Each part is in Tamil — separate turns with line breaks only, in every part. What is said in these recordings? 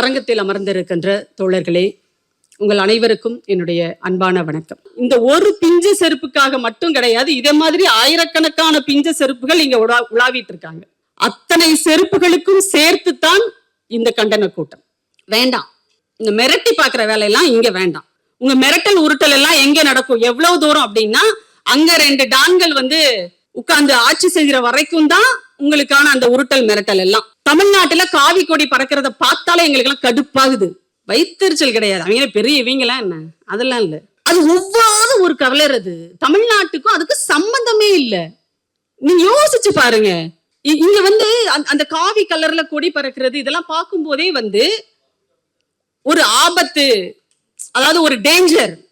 அரங்கத்தில் அமர்ந்திருக்கின்ற தோழர்களே உங்கள் அனைவருக்கும் என்னுடைய அன்பான வணக்கம். இந்த ஒரு பிஞ்ச செருப்புக்காக மட்டும் கிடையாது இதே மாதிரி ஆயிரக்கணக்கான பிஞ்ச செருப்புகள் இங்க உலா உலாவிட்டு இருக்காங்க. அத்தனை செருப்புகளுக்கும் சேர்த்துத்தான் இந்த கண்டன கூட்டம். வேண்டாம். இந்த மிரட்டி பாக்குற வேலையெல்லாம் இங்க வேண்டாம். உங்க மிரட்டல் உருட்டல் எல்லாம் எங்க நடக்கும்? எவ்வளவு தூரம் அப்படின்னா அங்க ரெண்டு டான்கள் வந்து உட்கார்ந்து ஆட்சி செய்கிற வரைக்கும் தான் உங்களுக்கான அந்த உருட்டல் மிரட்டல் எல்லாம். தமிழ்நாட்டுல காவி கொடி பறக்கிறத பார்த்தாலே எங்களுக்கு எல்லாம் கடுப்பாகுது. வைத்தறிச்சல் கிடையாது. அவங்க பெரிய இவங்கலாம் என்ன? அதெல்லாம் இல்ல. அது ஒவ்வொரு ஒரு கவலறது தமிழ்நாட்டுக்கும் அதுக்கு சம்பந்தமே இல்ல. நீங்க யோசிச்சு பாருங்க. இ- இங்க வந்து அந்த- அந்த காவி கலர்ல கொடி பறக்கிறது இதெல்லாம் பார்க்கும்போதே வந்து ஒரு ஆபத்து அதாவது ஒரு டேஞ்சர்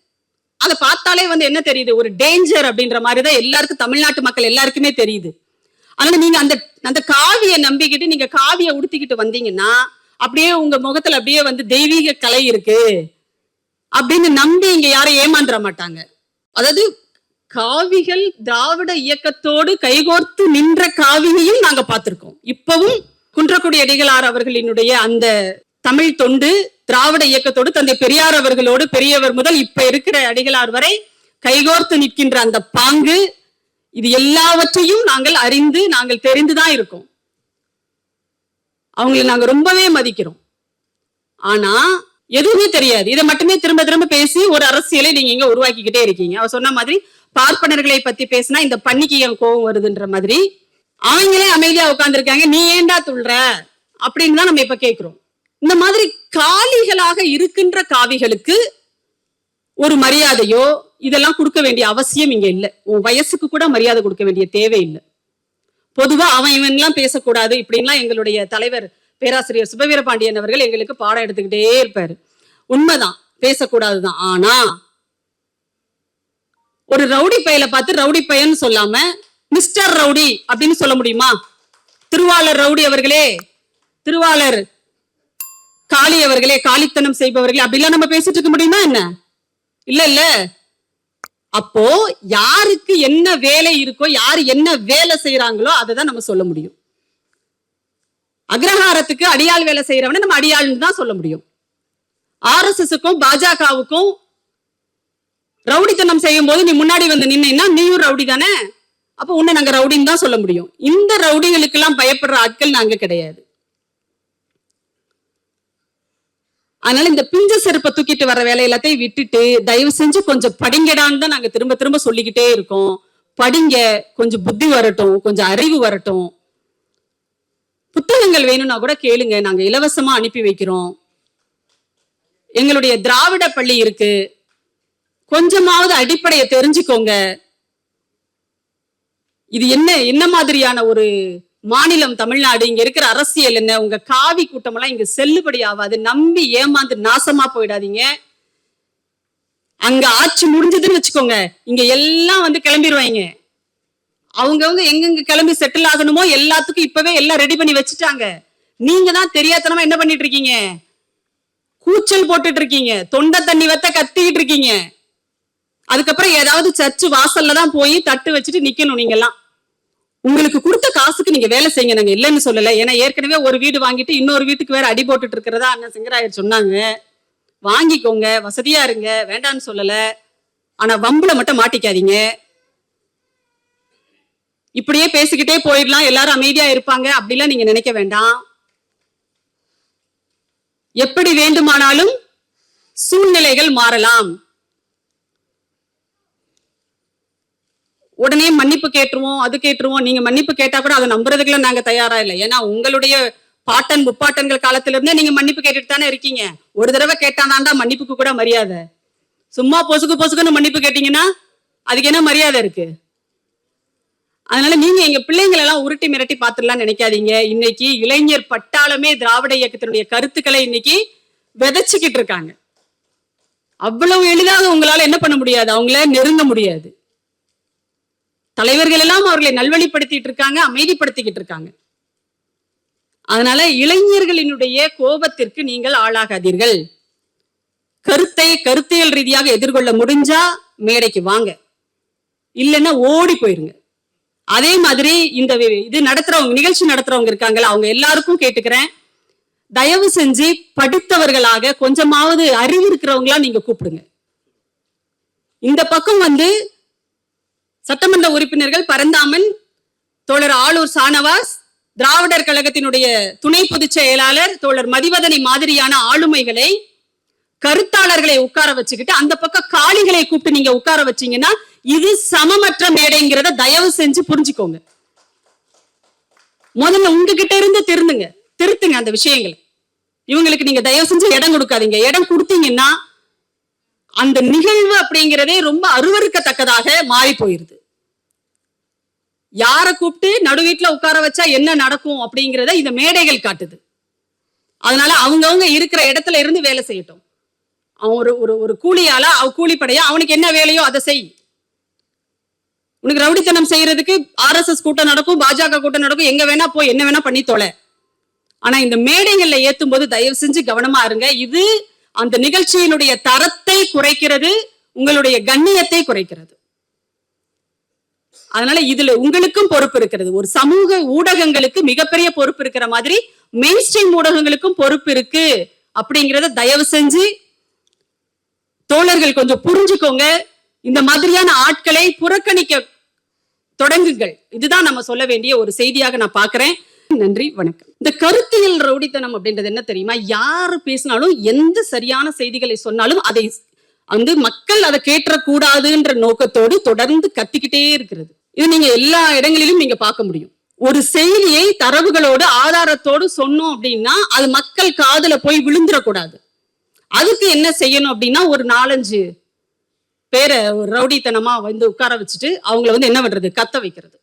அதை பார்த்தாலே வந்து என்ன தெரியுது? ஒரு டேஞ்சர் அப்படின்ற மாதிரி தான் எல்லாருக்கும் தமிழ்நாட்டு மக்கள் எல்லாருக்குமே தெரியுது. அதனால நீங்க அந்த அந்த காவியை நம்பிக்கிட்டு நீங்க காவியை உடுத்திக்கிட்டு வந்தீங்கன்னா அப்படியே உங்க முகத்துல அப்படியே வந்து தெய்வீக கலை இருக்கு அப்படின்னு நம்பி இங்க யாரும் ஏமாந்துட மாட்டாங்க. அதாவது காவிகள் திராவிட இயக்கத்தோடு கைகோர்த்து நின்ற காவியையும் நாங்க பார்த்திருக்கோம். இப்பவும் குன்றக்குடி அடிகளார் அவர்களினுடைய அந்த தமிழ் தொண்டு திராவிட இயக்கத்தோடு தந்தை பெரியார் அவர்களோடு பெரியவர் முதல் இப்ப இருக்கிற அடிகளார் வரை கைகோர்த்து நிற்கின்ற அந்த பாங்கு இது எல்லாவற்றையும் நாங்கள் அறிந்து நாங்கள் தெரிந்துதான் இருக்கோம். அவங்களை நாங்க ரொம்பவே மதிக்கிறோம். ஆனா எதுவுமே தெரியாது. இதை மட்டுமே திரும்ப திரும்ப பேசி ஒரு அரசியலை நீங்க இங்க உருவாக்கிக்கிட்டே இருக்கீங்க. அவர் சொன்ன மாதிரி பார்ப்பனர்களை பத்தி பேசினா இந்த பண்ணிக்கு என் கோபம் வருதுன்ற மாதிரி அவங்களே அமைதியா உட்கார்ந்துருக்காங்க. நீ ஏன்டா துள்ற? அப்படின்னு தான் நம்ம இப்ப கேக்குறோம். இந்த மாதிரி காலிகளாக இருக்கின்ற காவிகளுக்கு ஒரு மரியாதையோ இதெல்லாம் கொடுக்க வேண்டிய அவசியம் இங்க இல்லை. உன் வயசுக்கு கூட மரியாதை கொடுக்க வேண்டிய தேவை இல்லை. பொதுவா அவன் இவன்லாம் பேசக்கூடாது. இப்படின்லாம் எங்களுடைய தலைவர் பேராசிரியர் சுபவீர பாண்டியன் அவர்கள் எங்களுக்கு பாடம் எடுத்துக்கிட்டே இருப்பாரு. உண்மைதான். பேசக்கூடாதுதான். ஆனா ஒரு ரவுடி பையல பார்த்து ரவுடி பையன் சொல்லாம மிஸ்டர் ரவுடி அப்படின்னு சொல்ல முடியுமா? திருவாளர் ரவுடி அவர்களே திருவாளர் காளி அவர்களே காளித்தனம் செய்பவர்களே அப்படிலாம் நம்ம பேசிட்டு இருக்க முடியுமா என்ன? இல்ல இல்ல. அப்போ யாருக்கு என்ன வேலை இருக்கோ யாரு என்ன வேலை செய்யறாங்களோ அதை தான் நம்ம சொல்ல முடியும். அக்ரஹாரத்துக்கு அடியாள் வேலை செய்யறவன நம்ம அடியாள்னு தான் சொல்ல முடியும். ஆர்எஸ்எஸ்க்கும் பாஜகவுக்கும் ரவுடித்தனம் செய்யும் போது நீ முன்னாடி வந்து நின்னா நீயும் ரவுடி தானே? அப்போ உன்னை நாங்க ரவுடின்னு தான் சொல்ல முடியும். இந்த ரவுடிகளுக்கு எல்லாம் பயப்படுற ஆட்கள் நாங்க கிடையாது. அதனால இந்த பிஞ்ச செருப்பை தூக்கிட்டு வர வேலை எல்லாத்தையும் விட்டுட்டு தயவு செஞ்சு கொஞ்சம் படிங்கடான்னு தான் நாங்க திரும்ப திரும்ப சொல்லிக்கிட்டே இருக்கோம். படிங்க கொஞ்சம் புத்தி வரட்டும் கொஞ்சம் அறிவு வரட்டும். புத்தகங்கள் வேணும்னா கூட கேளுங்க நாங்க இலவசமா அனுப்பி வைக்கிறோம். எங்களுடைய திராவிட பள்ளி இருக்கு. கொஞ்சமாவது அடிப்படையை தெரிஞ்சுக்கோங்க. இது என்ன என்ன மாதிரியான ஒரு மாநிலம் தமிழ்நாடு இங்க இருக்கிற அரசியல் என்ன? உங்க காவி கூட்டமெல்லாம் இங்க செல்லுபடி ஆகாது. நம்பி ஏமாந்து நாசமா போயிடாதீங்க. அங்க ஆட்சி முடிஞ்சதுன்னு வச்சுக்கோங்க. இங்க எல்லாம் வந்து கிளம்பிடுவாங்க அவங்கவுங்க எங்கெங்க கிளம்பி செட்டில் ஆகணுமோ எல்லாத்துக்கும் இப்பவே எல்லாம் ரெடி பண்ணி வச்சுட்டாங்க. நீங்க தான் தெரியாதனமா என்ன பண்ணிட்டு இருக்கீங்க? கூச்சல் போட்டுட்டு இருக்கீங்க. தொண்டை தண்ணி வத்த கத்திக்கிட்டு இருக்கீங்க. அதுக்கப்புறம் ஏதாவது சர்ச்சு வாசல்ல தான் போய் தட்டு வச்சுட்டு நிக்கணும் நீங்க எல்லாம் உங்களுக்கு கொடுத்த காசுக்கு நீங்க வேலை செய்யுங்க. நாங்க இல்லைன்னு சொல்லல. ஏன்னா ஏற்கனவே ஒரு வீடு வாங்கிட்டு இன்னொரு வீட்டுக்கு வேற அடி போட்டுட்டு இருக்கிறதா அண்ணன் சிங்கராயர் சொன்னாங்க. வாங்கிக்கோங்க. வசதியா இருங்க. வேண்டான்னு சொல்லல. ஆனா வம்புல மட்டும் மாட்டிக்காதீங்க. இப்படியே பேசிக்கிட்டே போயிடலாம். எல்லாரும் அமைதியா இருப்பாங்க. அப்படிலாம் நீங்க நினைக்க வேண்டாம். எப்படி வேண்டுமானாலும் சூழ்நிலைகள் மாறலாம். உடனே மன்னிப்பு கேட்டுருவோம் அது கேட்டுருவோம். நீங்க மன்னிப்பு கேட்டா கூட அதை நம்புறதுக்குலாம் நாங்க தயாரா இல்லை. ஏன்னா உங்களுடைய பாட்டன் முப்பாட்டன்கள் காலத்துல இருந்தே நீங்க மன்னிப்பு கேட்டுட்டு தானே இருக்கீங்க. ஒரு தடவை கேட்டாதான்டா மன்னிப்புக்கு கூட மரியாதை. சும்மா பொசுக்கு பொசுக்குன்னு மன்னிப்பு கேட்டீங்கன்னா அதுக்கு என்ன மரியாதை இருக்கு? அதனால நீங்க எங்க பிள்ளைங்களை எல்லாம் உருட்டி மிரட்டி பாத்துடலாம் நினைக்காதீங்க. இன்னைக்கு இளைஞர் பட்டாளமே திராவிட இயக்கத்தினுடைய கருத்துக்களை இன்னைக்கு விதைச்சுக்கிட்டு இருக்காங்க. அவ்வளவு எளிதாக உங்களால என்ன பண்ண முடியாது? அவங்கள நெருங்க முடியாது. தலைவர்கள் எல்லாம் அவர்களை நல்வழிப்படுத்திட்டு இருக்காங்க அமைதிப்படுத்திக்கிட்டு இருக்காங்க. அதனால இளைஞர்களினுடைய கோபத்திற்கு நீங்கள் ஆளாகாதீர்கள். கருத்தை கருத்தியல் ரீதியாக எதிர்கொள்ள முடிஞ்சா மேடைக்கு வாங்க. இல்லைன்னா ஓடி போயிருங்க. அதே மாதிரி இந்த இது நடத்துறவங்க நிகழ்ச்சி நடத்துறவங்க இருக்காங்கல்ல அவங்க எல்லாருக்கும் கேட்டுக்கிறேன். தயவு செஞ்சு படித்தவர்களாக கொஞ்சமாவது அறிவு இருக்கிறவங்களா நீங்க கூப்பிடுங்க. இந்த பக்கம் வந்து சட்டமன்ற உறுப்பினர்கள் பரந்தாமன் தோழர் ஆளூர் சானவாஸ் திராவிடர் கழகத்தினுடைய துணை பொதுச் செயலாளர் தோழர் மதிவதனை மாதிரியான ஆளுமைகளை கருத்தாளர்களை உட்கார வச்சுக்கிட்டு அந்த பக்கம் காளிகளை கூப்பிட்டு நீங்க உட்கார வச்சீங்கன்னா இது சமமற்ற மேடைங்கிறத தயவு செஞ்சு புரிஞ்சுக்கோங்க. முதல்ல உங்ககிட்ட இருந்து திருந்துங்க திருத்துங்க அந்த விஷயங்களை. இவங்களுக்கு நீங்க தயவு செஞ்சு இடம் கொடுக்காதீங்க. இடம் கொடுத்தீங்கன்னா அந்த நிகழ்வு அப்படிங்கிறதே ரொம்ப அருவருக்கத்தக்கதாக மாறி போயிருது யாரை கூப்பிட்டு நடு வீட்டுல உட்கார வச்சா என்ன நடக்கும் அப்படிங்கிறத இந்த மேடைகள் காட்டுது. அதனால அவங்கவங்க இருக்கிற இடத்துல இருந்து வேலை செய்யட்டும். அவன் ஒரு ஒரு ஒரு கூலியால அவ கூலிப்படையா அவனுக்கு என்ன வேலையோ அதை செய். உனக்கு ரவுடித்தனம் செய்யறதுக்கு ஆர்எஸ்எஸ் கூட்டம் நடக்கும் பாஜக கூட்டம் நடக்கும் எங்க வேணா போய் என்ன வேணா பண்ணி தொலை. ஆனா இந்த மேடைகள்ல ஏத்தும் போது தயவு செஞ்சு கவனமா இருங்க. இது அந்த நிகழ்ச்சியினுடைய தரத்தை குறைக்கிறது உங்களுடைய கண்ணியத்தை குறைக்கிறது. அதனால இதுல உங்களுக்கும் பொறுப்பு இருக்கிறது. ஒரு சமூக ஊடகங்களுக்கு மிகப்பெரிய பொறுப்பு இருக்கிற மாதிரி மெயின் ஸ்ட்ரீம் ஊடகங்களுக்கும் பொறுப்பு இருக்கு அப்படிங்கறத தயவு செஞ்சு தோழர்கள் கொஞ்சம் புரிஞ்சுக்கோங்க. இந்த மாதிரியான ஆட்களை புறக்கணிக்க தொடங்குங்கள். இதுதான் நம்ம சொல்ல வேண்டிய ஒரு செய்தியாக நான் பாக்குறேன் நன்றி வணக்கம். இந்த கருத்தியல் ரவுடித்தனம் அப்படின்றது என்ன தெரியுமா? யாரு பேசினாலும் எந்த சரியான செய்திகளை சொன்னாலும் அதை வந்து மக்கள் அதை கேட்டக்கூடாதுன்ற நோக்கத்தோடு தொடர்ந்து கத்திக்கிட்டே இருக்கிறது. இது நீங்க எல்லா இடங்களிலும் நீங்க பார்க்க முடியும். ஒரு செய்தியை தரவுகளோடு ஆதாரத்தோடு சொன்னோம் அப்படின்னா அது மக்கள் காதுல போய் விழுந்துடக்கூடாது அதுக்கு என்ன செய்யணும் அப்படின்னா ஒரு நாலஞ்சு பேரை ஒரு ரவுடித்தனமா வந்து உட்கார வச்சுட்டு அவங்கள வந்து என்ன பண்றது? கத்த வைக்கிறது.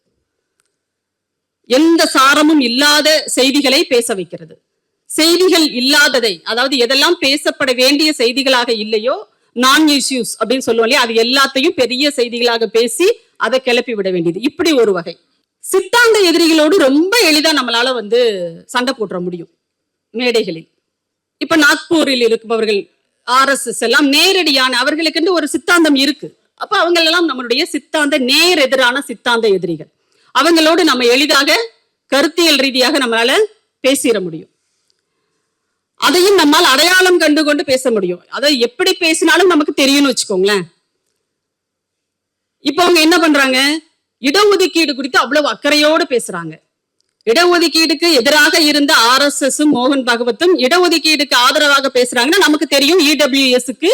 எந்த சாரமும் இல்லாத செய்திகளை பேச வைக்கிறது. செய்திகள் இல்லாததை அதாவது எதெல்லாம் பேசப்பட வேண்டிய செய்திகளாக இல்லையோ நான் இஷ்யூஸ் அப்படின்னு சொல்லுவோம் இல்லையா அது எல்லாத்தையும் பெரிய செய்திகளாக பேசி அதை கிளப்பி விட வேண்டியது. இப்படி ஒரு வகை. சித்தாந்த எதிரிகளோடு ரொம்ப எளிதா நம்மளால வந்து சண்டை போட்டுற முடியும் மேடைகளில். இப்ப நாக்பூரில் இருப்பவர்கள் ஆர்எஸ்எஸ் எல்லாம் நேரடியான அவர்களுக்கு ஒரு சித்தாந்தம் இருக்கு. அப்ப அவங்க எல்லாம் நம்மளுடைய சித்தாந்த நேர் எதிரான சித்தாந்த எதிரிகள். அவங்களோடு நம்ம எளிதாக கருத்தியல் ரீதியாக நம்மளால பேசிட முடியும். அதையும் நம்மால் அடையாளம் கண்டு கொண்டு பேச முடியும். அதை எப்படி பேசினாலும் நமக்கு தெரியும்னு வச்சுக்கோங்களேன். இப்ப அவங்க என்ன பண்றாங்க? இடஒதுக்கீடு குறித்து அவ்வளவு அக்கறையோடு பேசுறாங்க. இடஒதுக்கீடுக்கு எதிராக இருந்த ஆர் எஸ் எஸ் மோகன் பகவத்தும் இடஒதுக்கீடுக்கு ஆதரவாக பேசுறாங்கன்னா நமக்கு தெரியும் இடபிள்யூஎஸ்க்கு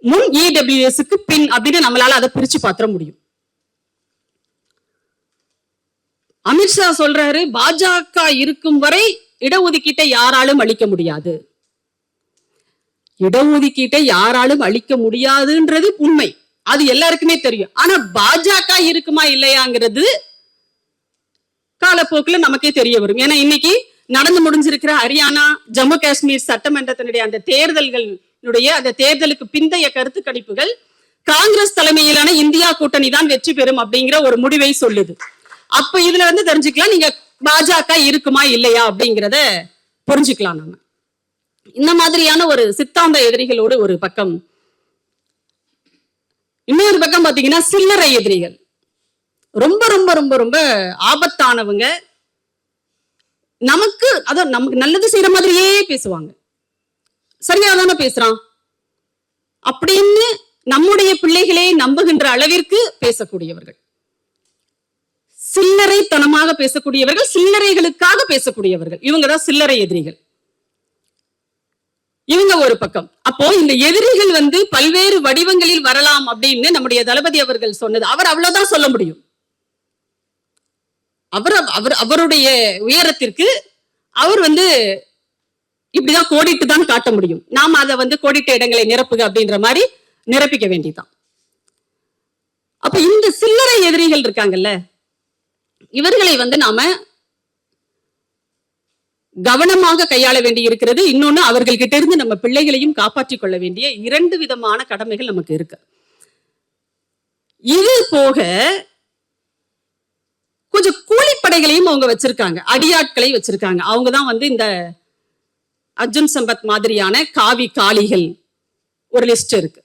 முன் இடபிள்யூஎஸ்க்கு பின் அப்படின்னு நம்மளால அதை பிரிச்சு பாத்திர முடியும். அமித்ஷா சொல்றாரு பாஜக இருக்கும் வரை இடஒதுக்கீட்டை யாராலும் அளிக்க முடியாது. இடஒதுக்கீட்டை யாராலும் அளிக்க முடியாதுன்றது உண்மை. அது எல்லாருக்குமே தெரியும். ஆனா பாஜக இருக்குமா இல்லையாங்கிறது காலப்போக்கில் நமக்கே தெரிய வரும். ஏன்னா இன்னைக்கு நடந்து முடிஞ்சிருக்கிற ஹரியானா ஜம்மு காஷ்மீர் சட்டமன்றத்தினுடைய அந்த தேர்தல்களுடைய அந்த தேர்தலுக்கு பிந்தைய கருத்து கணிப்புகள் காங்கிரஸ் தலைமையிலான இந்தியா கூட்டணி தான் வெற்றி பெறும் அப்படிங்கிற ஒரு முடிவை சொல்லுது. அப்ப இதுல வந்து தெரிஞ்சுக்கலாம். நீங்க பாஜக இருக்குமா இல்லையா அப்படிங்கிறத புரிஞ்சுக்கலாம் நம்ம இந்த மாதிரியான ஒரு சித்தாந்த எதிரிகளோடு ஒரு பக்கம். இன்னொரு பக்கம் பாத்தீங்கன்னா சில்லறை எதிரிகள். ரொம்ப ரொம்ப ரொம்ப ரொம்ப ஆபத்தானவங்க. நமக்கு அதான் நமக்கு நல்லது செய்யற மாதிரியே பேசுவாங்க. சரியா தானே பேசுறான்? அப்படின்னு நம்முடைய பிள்ளைகளே நம்புகின்ற அளவிற்கு பேசக்கூடியவர்கள். சில்லறைத்தனமாக பேசக்கூடியவர்கள் சில்லறைகளுக்காக பேசக்கூடியவர்கள். இவங்க தான் சில்லறை எதிரிகள். இவங்க ஒரு பக்கம். அப்போ இந்த எதிரிகள் வந்து பல்வேறு வடிவங்களில் வரலாம் அப்படின்னு நம்முடைய தளபதி அவர்கள் சொன்னது. அவர் அவ்வளவுதான் சொல்ல முடியும். அவர் அவர் அவருடைய உயரத்திற்கு அவர் வந்து இப்படிதான் கோடிட்டு தான் காட்ட முடியும். நாம அதை வந்து கோடிட்ட இடங்களை நிரப்புக அப்படின்ற மாதிரி நிரப்பிக்க வேண்டியதுதான் அப்ப இந்த சில்லறை எதிரிகள் இருக்காங்கல்ல இவர்களை வந்து நாம கவனமாக கையாள வேண்டி இருக்கிறது இன்னொன்னு அவர்கள்கிட்ட இருந்து நம்ம பிள்ளைகளையும் காப்பாற்றிக் கொள்ள வேண்டிய இரண்டு விதமான கடமைகள் நமக்கு இருக்கு. இது போக கொஞ்சம் கூலிப்படைகளையும் அவங்க வச்சிருக்காங்க. அடியாட்களை வச்சிருக்காங்க. அவங்க தான் வந்து இந்த அர்ஜுன் சம்பத் மாதிரியான காவி காளிகள் ஒரு லிஸ்ட் இருக்கு.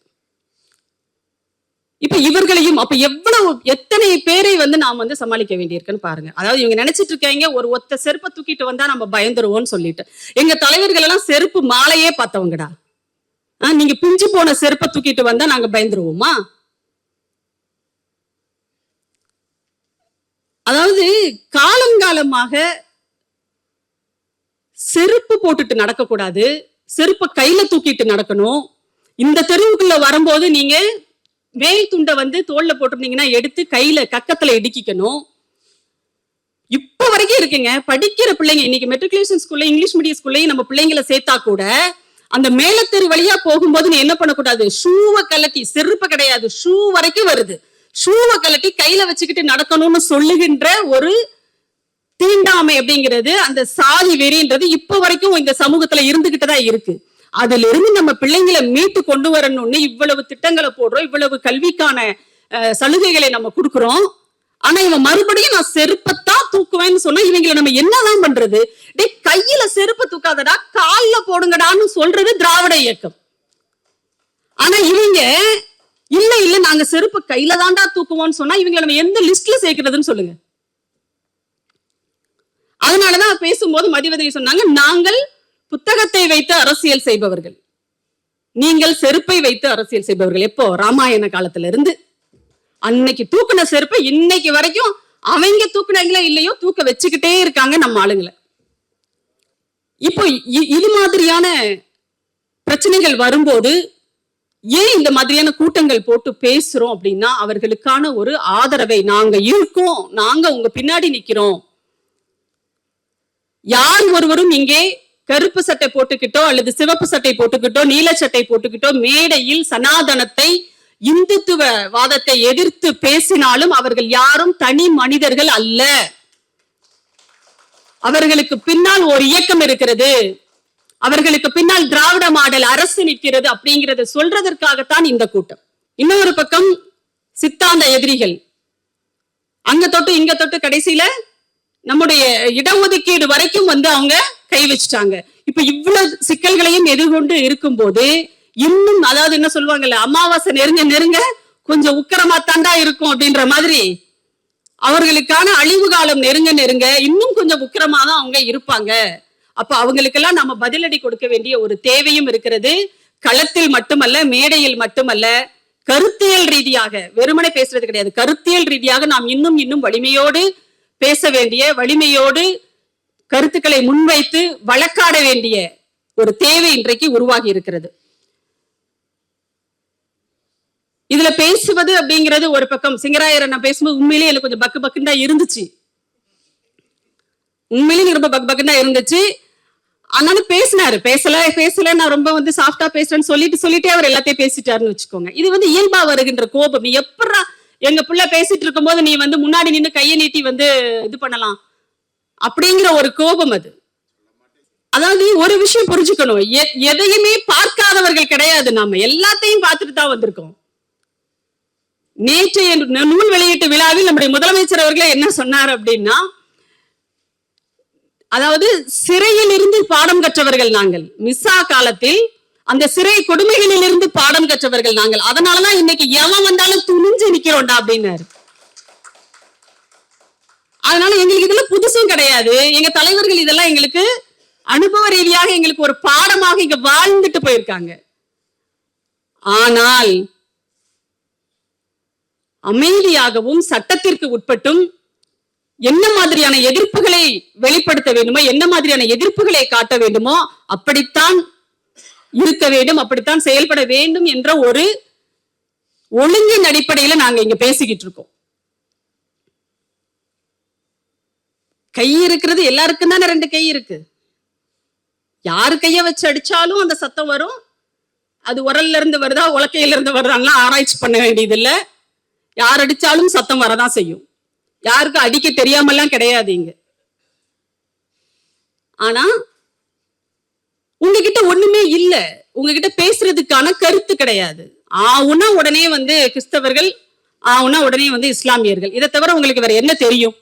இப்ப இவர்களையும் அப்ப எவ்வளவு எத்தனை பேரை வந்து நாம் வந்து சமாளிக்க வேண்டியிருக்குன்னு பாருங்க. அதாவது இவங்க நினைச்சிட்டு இருக்காங்க ஒரு ஒத்த செருப்பை தூக்கிட்டு வந்தா நம்ம பயந்துருவோம்னு சொல்லிட்டு. எங்க தலைவர்கள் எல்லாம் செருப்பு மாலையே பார்த்தவங்கடா. ஆஹ் நீங்க பிஞ்சு போன செருப்பை தூக்கிட்டு வந்தா நாங்க பயந்துருவோமா? அதாவது காலங்காலமாக செருப்பு போட்டுட்டு நடக்கக்கூடாது செருப்பை கையில தூக்கிட்டு நடக்கணும். இந்த தெருவுக்குள்ள வரும்போது நீங்க மேல் துண்டை வந்து தோல்ல போட்டிருந்தீங்கன்னா எடுத்து கையில கக்கத்துல இடுக்கிக்கணும். இப்ப வரைக்கும் இருக்குங்க. படிக்கிற பிள்ளைங்க இன்னைக்கு மெட்ரிகுலேஷன் ஸ்கூல்ல இங்கிலீஷ் மீடியம் ஸ்கூல்லையும் நம்ம பிள்ளைங்களை சேர்த்தா கூட அந்த மேலத்தெரு வழியா போகும்போது நீ என்ன பண்ணக்கூடாது? ஷூவை கலட்டி செருப்பு கிடையாது. ஷூ வரைக்கும் வருது. ஷூவை கலட்டி கையில வச்சுக்கிட்டு நடக்கணும்னு சொல்லுகின்ற ஒரு தீண்டாமை அப்படிங்கிறது அந்த சாதி வெறின்றது இப்ப வரைக்கும் இந்த சமூகத்துல இருந்துகிட்டு தான் இருக்கு. அதுல இருந்து நம்ம பிள்ளைங்களை மீட்டு கொண்டு வரணும்னு இவ்வளவு திட்டங்களை போடுறோம் இவ்வளவு கல்விக்கான அஹ், சலுகைகளை நம்ம கொடுக்குறோம். ஆனா இவன் மறுபடியும் நான் செருப்பத்தான் தூக்குவேன்னு சொன்னா இவங்களை நம்ம என்னதான் பண்றது? டேய் கையில செருப்பை தூக்காதடா கால்ல போடுங்கடான்னு சொல்றது திராவிட இயக்கம். ஆனா இவங்க இல்ல இல்ல நாங்க செருப்பு கையில தாண்டா தூக்குவோம்னு சொன்னா இவங்களை நம்ம எந்த லிஸ்ட்ல சேர்க்கிறதுன்னு சொல்லுங்க. அதனாலதான் பேசும்போது மதிவதவி சொன்னாங்க நாங்கள் புத்தகத்தை வைத்து அரசியல் செய்பவர்கள். நீங்கள் செருப்பை வைத்து அரசியல் செய்பவர்கள். எப்போ? ராமாயண காலத்துல இருந்து அன்னைக்கு தூக்குன செருப்பை இன்னைக்கு வரைக்கும் அவங்க தூக்குனாங்களோ இல்லையோ தூக்க வச்சுக்கிட்டே இருக்காங்க நம்ம ஆளுங்களை. இப்போ இ- இது மாதிரியான பிரச்சனைகள் வரும்போது ஏன் இந்த மாதிரியான கூட்டங்கள் போட்டு பேசுறோம் அப்படின்னா அவர்களுக்கான ஒரு ஆதரவை நாங்க இருக்கோம். நாங்க உங்க பின்னாடி நிக்கிறோம். யார் ஒருவரும் இங்கே கருப்பு சட்டை போட்டுக்கிட்டோ அல்லது சிவப்பு சட்டை போட்டுக்கிட்டோ நீல சட்டை போட்டுக்கிட்டோ மேடையில் சனாதனத்தை இந்துத்துவ வாதத்தை எதிர்த்து பேசினாலும் அவர்கள் யாரும் தனி மனிதர்கள் அல்ல. அவர்களுக்கு பின்னால் ஒரு இயக்கம் இருக்கிறது. அவர்களுக்கு பின்னால் திராவிட மாடல் அரசு நிற்கிறது அப்படிங்கறத சொல்றதற்காகத்தான் இந்த கூட்டம். இன்னொரு பக்கம் சித்தாந்த எதிரிகள். அங்க தொட்டு இங்க தொட்டு கடைசியில நம்முடைய இடஒதுக்கீடு வரைக்கும் வந்து அவங்க கை வச்சுட்டாங்க. இப்ப இவ்வளவு சிக்கல்களையும் எதிர்கொண்டு இருக்கும்போது இன்னும் அதாவது என்ன சொல்லுவாங்கல்ல அமாவாசை நெருங்க நெருங்க கொஞ்சம் உக்கரமா தாண்டா இருக்கும் அப்படின்ற மாதிரி அவர்களுக்கான அழிவு காலம் நெருங்க நெருங்க இன்னும் கொஞ்சம் உக்கிரமா தான் அவங்க இருப்பாங்க. அப்ப அவங்களுக்கெல்லாம் நம்ம பதிலடி கொடுக்க வேண்டிய ஒரு தேவையும் இருக்கிறது. களத்தில் மட்டுமல்ல மேடையில் மட்டுமல்ல கருத்தியல் ரீதியாக வெறுமனை பேசுறது கிடையாது. கருத்தியல் ரீதியாக நாம் இன்னும் இன்னும் வலிமையோடு பேச வேண்டிய வலிமையோடு கருத்துக்களை முன்வைத்து வழக்காட வேண்டிய ஒரு தேவை இன்றைக்கு உருவாகி இருக்கிறது. இதுல பேசுவது அப்படிங்கிறது ஒரு பக்கம். சிங்கராயர் நான் பேசும்போது உண்மையிலேயே எனக்கு கொஞ்சம் பக்கு பக்குன்னு தான் இருந்துச்சு. உண்மையிலேயே ரொம்ப பக்கு பக்குன்னு தான் இருந்துச்சு. ஆனாலும் பேசினாரு. பேசல பேசல நான் ரொம்ப வந்து சாஃப்டா பேசுறேன்னு சொல்லிட்டு சொல்லிட்டே அவர் எல்லாத்தையும் பேசிட்டாருன்னு வச்சுக்கோங்க. இது வந்து இயல்பா வருகின்ற கோபம். நீ எப்படா எங்க பிள்ளை பேசிட்டு இருக்கும்போது நீ வந்து முன்னாடி நின்னு கையை நீட்டி வந்து இது பண்ணலாம். அப்படிங்கிற ஒரு கோபம் அது. அதாவது ஒரு விஷயம் புரிஞ்சுக்கணும். எதையுமே பார்க்காதவர்கள் கிடையாது நாம. எல்லாத்தையும் பார்த்துட்டு தான் வந்திருக்கோம். நேற்றைய நூல் வெளியீட்டு விழாவில் நம்முடைய முதலமைச்சர் அவர்களே என்ன சொன்னார் அப்படின்னா அதாவது சிறையில் இருந்து பாடம் கற்றவர்கள் நாங்கள். மிஸ்ஸா காலத்தில் அந்த சிறை கொடுமைகளில் இருந்து பாடம் கற்றவர்கள் நாங்கள். அதனாலதான் இன்னைக்கு எவன் வந்தாலும் துணிஞ்சு நிக்கிறோம்டா அப்படின்னாரு. அதனால எங்களுக்கு இதெல்லாம் புதுசும் கிடையாது. எங்க தலைவர்கள் இதெல்லாம் எங்களுக்கு அனுபவ ரீதியாக எங்களுக்கு ஒரு பாடமாக இங்க வாழ்ந்துட்டு போயிருக்காங்க. ஆனால் அமைதியாகவும் சட்டத்திற்கு உட்பட்டும் என்ன மாதிரியான எதிர்ப்புகளை வெளிப்படுத்த வேண்டுமோ என்ன மாதிரியான எதிர்ப்புகளை காட்ட வேண்டுமோ அப்படித்தான் இருக்க வேண்டும் அப்படித்தான் செயல்பட வேண்டும் என்ற ஒரு ஒழுங்கின் அடிப்படையில நாங்க இங்க பேசிக்கிட்டு இருக்கோம். கை இருக்கிறது எல்லாருக்கும் தானே ரெண்டு கை இருக்கு? யாரு கைய வச்சு அடிச்சாலும் அந்த சத்தம் வரும். அது உரல்ல இருந்து வருதா உலக்கையில இருந்து வருதான்லாம் ஆராய்ச்சி பண்ண வேண்டியது இல்ல யார் அடிச்சாலும் சத்தம் வரதான் செய்யும். யாருக்கும் அடிக்க தெரியாமலாம் கிடையாது இங்க. ஆனா உங்ககிட்ட ஒண்ணுமே இல்ல. உங்ககிட்ட பேசுறதுக்கான கருத்து கிடையாது. ஆவுனா உடனே வந்து கிறிஸ்தவர்கள் ஆவுனா உடனே வந்து இஸ்லாமியர்கள். இதை தவிர உங்களுக்கு வேற என்ன தெரியும்?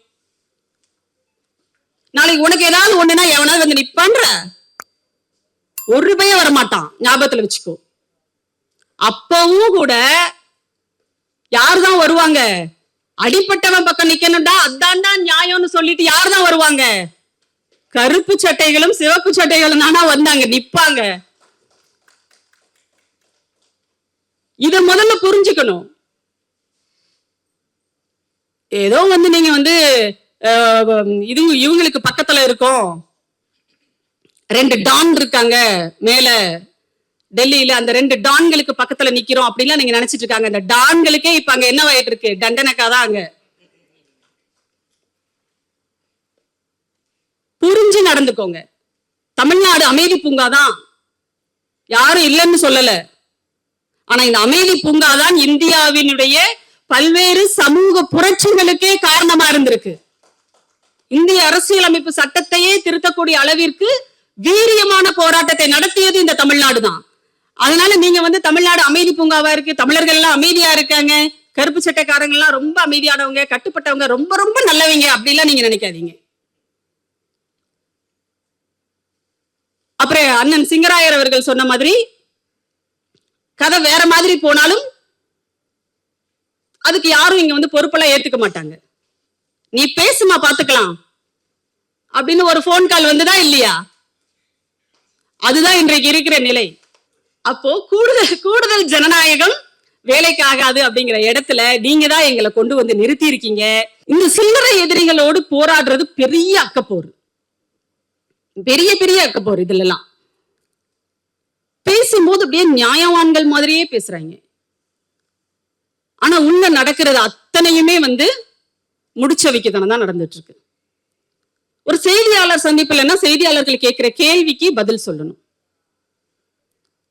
நாளைக்கு உனக்கு ஏதாவது ஒண்ணுனா எவனாவது வந்து நிப்பான்ற ஒரு ரூபாயே வரமாட்டான். ஞாபகத்துல வச்சுக்கோ. அப்பவும் கூட யாருதான் வருவாங்க? அடிப்பட்டவன் பக்கம் நிக்கணும்டா அதான்டா நியாயம்னு சொல்லிட்டு யார் தான் வருவாங்க? கருப்பு சட்டைகளும் சிவப்பு சட்டைகளும் தானா வந்தாங்க நிப்பாங்க. இத முதல்ல புரிஞ்சுக்கணும். ஏதோ வந்து நீங்க வந்து இது இவங்களுக்கு பக்கத்துல இருக்கும். ரெண்டு டான் இருக்காங்க மேல. டெல்லியில அந்த ரெண்டு டான்களுக்கு பக்கத்துல நிக்கிறோம் அப்படிலாம் நீங்க நினைச்சிட்டு இருக்காங்க. அந்த டான்களுக்கே இப்ப அங்க என்ன ஆயிட்டு இருக்கு? தண்டனைக்கா தான் அங்க. புரிஞ்சு நடந்துக்கோங்க. தமிழ்நாடு அமைதி பூங்கா தான். யாரும் இல்லைன்னு சொல்லல. ஆனா இந்த அமைதி பூங்கா தான் இந்தியாவினுடைய பல்வேறு சமூக புரட்சிகளுக்கே காரணமா இருந்திருக்கு. இந்திய அரசியலமைப்பு சட்டத்தையே திருத்தக்கூடிய அளவிற்கு வீரியமான போராட்டத்தை நடத்தியது இந்த தமிழ்நாடு தான் அதனால நீங்க வந்து தமிழ்நாடு அமைதி பூங்காவா இருக்கு தமிழர்கள் எல்லாம் அமைதியா இருக்காங்க கருப்பு சட்டைக்காரங்க எல்லாம் ரொம்ப அமைதியானவங்க கட்டுப்பட்டவங்க ரொம்ப ரொம்ப நல்லவங்க அப்படிலாம் நீங்க நினைக்காதீங்க. அப்புறம் அண்ணன் சிங்கராயர் அவர்கள் சொன்ன மாதிரி கதை வேற மாதிரி போனாலும் அதுக்கு யாரும் இங்க வந்து பொறுப்பெல்லாம் ஏத்துக்க மாட்டாங்க. நீ பேசுமா பாத்துக்கலாம். அப்படின்னு ஒரு ஃபோன் கால் வந்துதா இல்லையா? அதுதான் இன்றைக்கு இருக்கிற நிலை. அப்போ கூடுதல் கூடுதல் ஜனநாயகம் வேலைக்கு ஆகாது அப்படிங்கிற இடத்துல நீங்க தான் எங்களை கொண்டு வந்து நிறுத்தி இருக்கீங்க இந்த சில்லறை எதிரிகளோடு போராடுறது பெரிய அக்கப்போர். பெரிய பெரிய அக்கப்போர் இதுல எல்லாம் பேசும்போது அப்படியே நியாயவான்கள் மாதிரியே பேசுறாங்க. ஆனா உள்ள நடக்கிறது அத்தனையுமே வந்து முடிச்ச வைக்கத்தனம் தான் நடந்துட்டு இருக்கு. ஒரு செய்தியாளர் சந்திப்புலன்னா செய்தியாளர்கள் கேட்கிற கேள்விக்கு பதில் சொல்லணும்.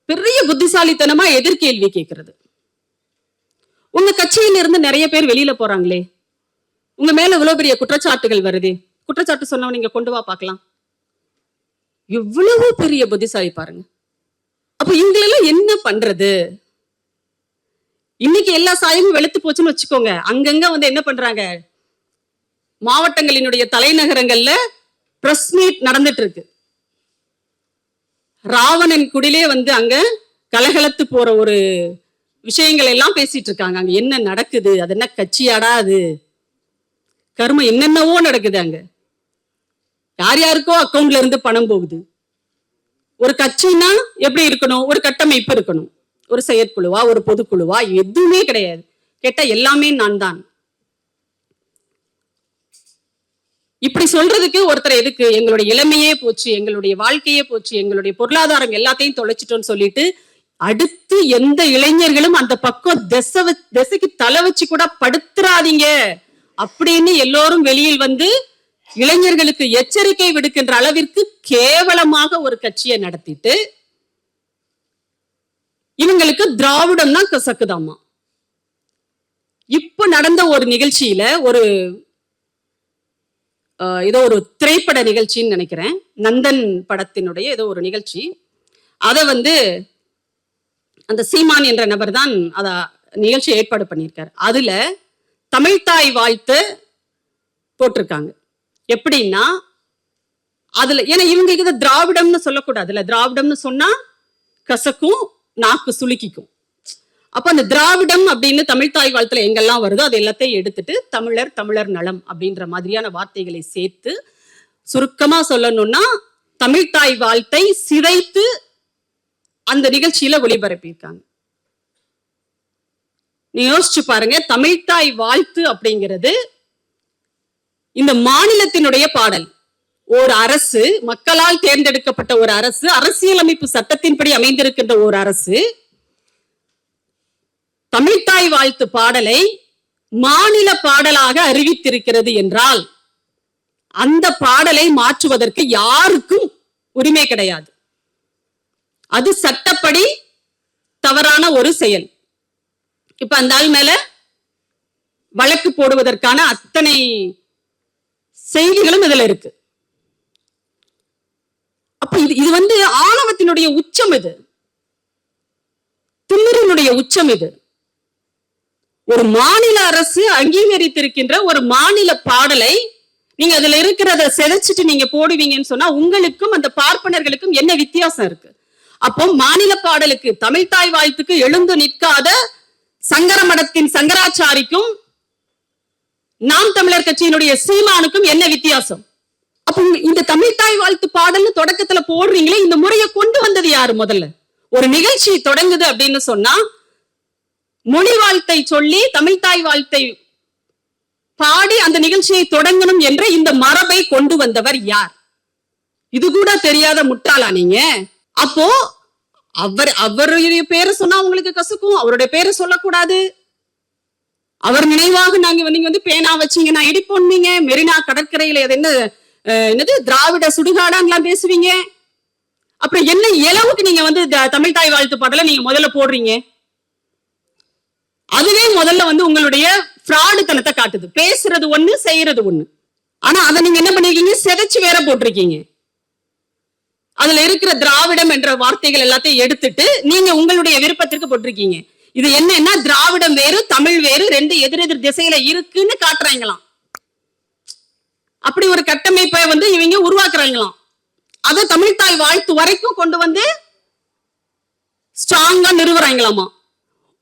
பெரிய புத்திசாலித்தனமா எதிர்கேள்வி கேட்கறது. உங்க கட்சியில இருந்து நிறைய பேர் வெளியில போறாங்களே. உங்க மேல இவ்வளவு பெரிய குற்றச்சாட்டுகள் வருதே. குற்றச்சாட்டு சொன்னவன் நீங்க கொண்டு வா பார்க்கலாம். எவ்வளவு பெரிய புத்திசாலி பாருங்க. அப்ப இவங்களெல்லாம் என்ன பண்றது? இன்னைக்கு எல்லா சாயமும் வெளுத்து போச்சுன்னு வச்சுக்கோங்க. அங்கங்க வந்து என்ன பண்றாங்க? மாவட்டங்களினுடைய தலைநகரங்கள்ல பிரஸ் மீட் நடந்துட்டு இருக்கு ராவணன் குடிலே வந்து அங்க கலகலத்து போற ஒரு விஷயங்கள் எல்லாம் பேசிட்டு இருக்காங்க. அங்க என்ன நடக்குது? அது என்ன கட்சியாடா அது? கர்மம் என்னென்னவோ நடக்குது அங்க. யார் யாருக்கோ அக்கவுண்ட்ல இருந்து பணம் போகுது. ஒரு கட்சினா எப்படி இருக்கணும்? ஒரு கட்டமைப்பு இருக்கணும். ஒரு செயற்குழுவா? ஒரு பொதுக்குழுவா? எதுவுமே கிடையாது. கேட்டா எல்லாமே நான் தான் இப்படி சொல்றதுக்கு ஒருத்தர் எதுக்கு? எங்களுடைய இளமையே போச்சு எங்களுடைய வாழ்க்கையே போச்சு எங்களுடைய பொருளாதாரம் எல்லாத்தையும் தொலைச்சிட்டோம்னு சொல்லிட்டு அடுத்து எந்த இளைஞர்களும் அந்த பக்கம் திசை திசைக்கு தலை வச்சு கூட படுத்துறாதீங்க அப்படின்னு எல்லோரும் வெளியில் வந்து இளைஞர்களுக்கு எச்சரிக்கை விடுக்கின்ற அளவிற்கு கேவலமாக ஒரு கட்சியை நடத்திட்டு இவங்களுக்கு திராவிடம் தான் கசக்குதாமா. இப்ப நடந்த ஒரு நிகழ்ச்சியில ஒரு ஏதோ ஒரு திரைப்பட நிகழ்ச்சின்னு நினைக்கிறேன். நந்தன் படத்தினுடைய ஏதோ ஒரு நிகழ்ச்சி. அதை வந்து அந்த சீமான் என்ற நபர் தான் அத நிகழ்ச்சி ஏற்பாடு பண்ணியிருக்காரு. அதுல தமிழ்த்தாய் வாழ்த்து போட்டிருக்காங்க. எப்படின்னா அதுல ஏன்னா இவங்க இது திராவிடம்னு சொல்லக்கூடாதுல்ல. திராவிடம்னு சொன்னா கசக்கும் நாக்கு சுளுக்கிக்கும். அப்ப அந்த திராவிடம் அப்படின்னு தமிழ்த்தாய் வாழ்த்துல எங்கெல்லாம் வருதோ அது எல்லாத்தையும் எடுத்துட்டு தமிழர் தமிழர் நலம் அப்படின்ற மாதிரியான வார்த்தைகளை சேர்த்து சுருக்கமா சொல்லணும்னா தமிழ்த்தாய் வாழ்த்தை சிதைத்து அந்த நிகழ்ச்சியில ஒளிபரப்பியிருக்காங்க. நீ யோசிச்சு பாருங்க தமிழ்தாய் வாழ்த்து அப்படிங்கிறது இந்த மாநிலத்தினுடைய பாடல். ஒரு அரசு மக்களால் தேர்ந்தெடுக்கப்பட்ட ஒரு அரசு அரசியலமைப்பு சட்டத்தின்படி அமைந்திருக்கின்ற ஒரு அரசு தமிழ்த்தாய் வாழ்த்து பாடலை மாநில பாடலாக அறிவித்திருக்கிறது என்றால் அந்த பாடலை மாற்றுவதற்கு யாருக்கும் உரிமை கிடையாது. அது சட்டப்படி தவறான ஒரு செயல். இப்ப அந்த ஆள் மேல வழக்கு போடுவதற்கான அத்தனை செய்திகளும் இதுல இருக்கு. அப்ப இது இது வந்து ஆணவத்தினுடைய உச்சம் இது. திமிரினுடைய உச்சம் இது. ஒரு மாநில அரசு அங்கீகரித்திருக்கின்ற ஒரு மாநில பாடலை நீங்க அதுல இருக்கிறத செதைச்சிட்டு நீங்க போடுவீங்கன்னு சொன்னா உங்களுக்கும் அந்த பார்ப்பனர்களுக்கும் என்ன வித்தியாசம் இருக்கு? அப்போ மாநில பாடலுக்கு தமிழ்த்தாய் வாழ்த்துக்கு எழுந்து நிற்காத சங்கர மடத்தின் சங்கராச்சாரிக்கும் நாம் தமிழர் கட்சியினுடைய சீமானுக்கும் என்ன வித்தியாசம்? அப்போ இந்த தமிழ்தாய் வாழ்த்து பாடல்னு தொடக்கத்துல போடுறீங்களே இந்த முறையை கொண்டு வந்தது யாரு முதல்ல? ஒரு நிகழ்ச்சி தொடங்குது அப்படின்னு சொன்னா மொழி வாழ்த்தை சொல்லி தமிழ்தாய் வாழ்த்தை பாடி அந்த நிகழ்ச்சியை தொடங்கணும் என்ற இந்த மரபை கொண்டு வந்தவர் யார்? இது கூட தெரியாத முட்டாளா நீங்க? அப்போ அவர் அவருடைய பேரை சொன்னா உங்களுக்கு கசுக்கும் அவருடைய பேரை சொல்லக்கூடாது. அவர் நினைவாக நாங்க நீங்க வந்து பேனா வச்சீங்க நான் இடிப்போன்னீங்க மெரினா கடற்கரையில அது என்ன என்னது திராவிட சுடுகாடான்லாம் பேசுவீங்க? அப்புறம் என்ன இளவுக்கு நீங்க வந்து தமிழ் தாய் வாழ்த்து பாடல நீங்க முதல்ல போடுறீங்க? அதுவே முதல்ல வந்து உங்களுடைய ஃப்ராடுத்தனத்தை காட்டுது. பேசுறது ஒண்ணு செய்யறது ஒண்ணு. ஆனா அதை நீங்க என்ன பண்ணிருக்கீங்க? சிதைச்சு வேற போட்டிருக்கீங்க. அதுல இருக்கிற திராவிடம் என்ற வார்த்தைகள் எல்லாத்தையும் எடுத்துட்டு நீங்க உங்களுடைய விருப்பத்திற்கு போட்டிருக்கீங்க. இது என்னன்னா திராவிடம் வேறு தமிழ் வேறு ரெண்டு எதிரெதிர் திசையில இருக்குன்னு காட்டுறாங்களாம். அப்படி ஒரு கட்டமைப்பை வந்து இவங்க உருவாக்குறாங்களாம். அதை தமிழ்தாய் வாழ்த்து வரைக்கும் கொண்டு வந்து ஸ்ட்ராங்கா நிறுவுறாங்களாமா?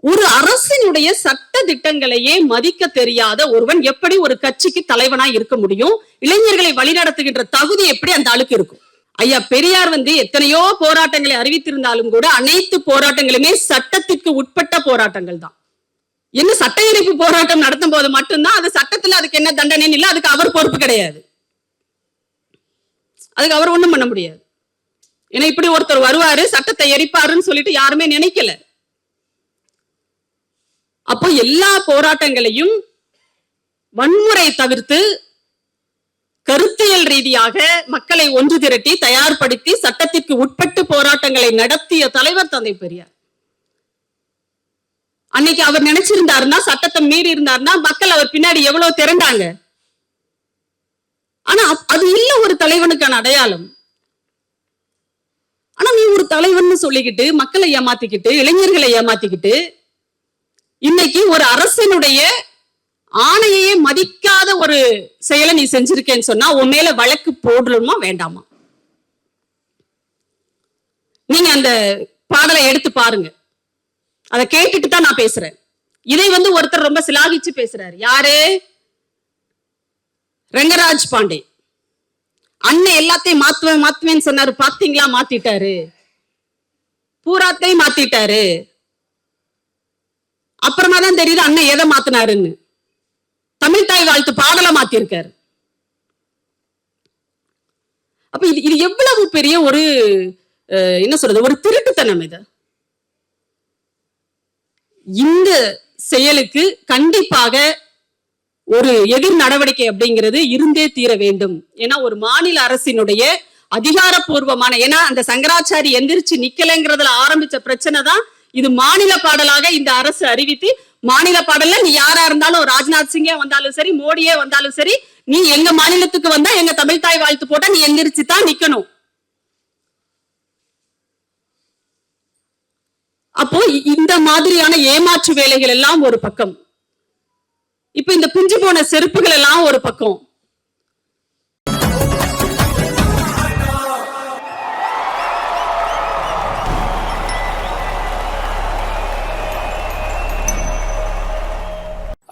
ஒரு அரசினுடைய சட்ட திட்டங்களையே மதிக்க தெரியாத ஒருவன் எப்படி ஒரு கட்சிக்கு தலைவனா இருக்க முடியும்? இளைஞர்களை வழிநடத்துகின்ற தகுதி எப்படி அந்த ஆளுக்கு இருக்கும்? ஐயா பெரியார் வந்து எத்தனையோ போராட்டங்களை அறிவித்திருந்தாலும் கூட அனைத்து போராட்டங்களுமே சட்டத்திற்கு உட்பட்ட போராட்டங்கள் தான். என்ன சட்ட எரிப்பு போராட்டம் நடத்தும் போது மட்டும்தான் அது சட்டத்துல அதுக்கு என்ன தண்டனைன்னு இல்ல அதுக்கு அவர் பொறுப்பு கிடையாது. அதுக்கு அவர் ஒண்ணும் பண்ண முடியாது. ஏன்னா இப்படி ஒருத்தர் வருவாரு சட்டத்தை எரிப்பாருன்னு சொல்லிட்டு யாருமே நினைக்கல. அப்போ எல்லா போராட்டங்களையும் வன்முறை தவிர்த்து கருத்தியல் ரீதியாக மக்களை ஒன்று திரட்டி தயார்படுத்தி சட்டத்திற்கு உட்பட்டு போராட்டங்களை நடத்திய தலைவர் தந்தை பெரியார். அன்னைக்கு அவர் நினைச்சிருந்தாருன்னா சட்டத்தை மீறி இருந்தாருன்னா மக்கள் அவர் பின்னாடி எவ்வளவு திரண்டாங்க. ஆனா அது இல்ல ஒரு தலைவனுக்கான அடையாளம். ஆனா நீ ஒரு தலைவன் சொல்லிக்கிட்டு மக்களை ஏமாத்திக்கிட்டு இளைஞர்களை ஏமாத்திக்கிட்டு இன்னைக்கு ஒரு அரசனுடைய ஆணையையே மதிக்காத ஒரு செயலை நீ செஞ்சிருக்கேன்னு சொன்னா உன் மேல வழக்கு போடணுமா வேண்டாமா? நீங்க அந்த பாடலை எடுத்து பாருங்க. அதை கேட்டுட்டு தான் நான் பேசுறேன். இதை வந்து ஒருத்தர் ரொம்ப சிலாகிச்சு பேசுறாரு. யாரு? ரெங்கராஜ் பாண்டே. அண்ணன் எல்லாத்தையும் மாத்துவேன் மாத்துவேன்னு சொன்னாரு. பாத்தீங்களா? மாத்திட்டாரு. பூராத்தையும் மாத்திட்டாரு. அப்புறமா தான் தெரியுது அண்ணன் எதை மாத்தினாருன்னு. தமிழ்தாய் வாழ்த்து பாடலை மாத்திருக்காரு. அப்ப இது இது எவ்வளவு பெரிய ஒரு என்ன சொல்றது ஒரு திருட்டுத்தனம் இது. இந்த செயலுக்கு கண்டிப்பாக ஒரு எதிர் நடவடிக்கை அப்படிங்கிறது இருந்தே தீர வேண்டும். ஏன்னா ஒரு மாநில அரசினுடைய அதிகாரப்பூர்வமான ஏன்னா அந்த சங்கராச்சாரி எந்திரிச்சு நிக்கலைங்கிறதுல ஆரம்பிச்ச பிரச்சனை தான் இது மாநில பாடலாக இந்த அரசு அறிவித்து மாநில பாடல்ல நீ யாரா இருந்தாலும் ராஜ்நாத் சிங்கே வந்தாலும் சரி மோடியே வந்தாலும் சரி நீ எங்க மாநிலத்துக்கு வந்தா எங்க தமிழ் தாய் வாழ்த்து போட்டா நீ எந்திரிச்சு தான் நிக்கணும். அப்போ இந்த மாதிரியான ஏமாற்று வேலைகள் எல்லாம் ஒரு பக்கம். இப்ப இந்த பிஞ்சு போன செருப்புகள் எல்லாம் ஒரு பக்கம்.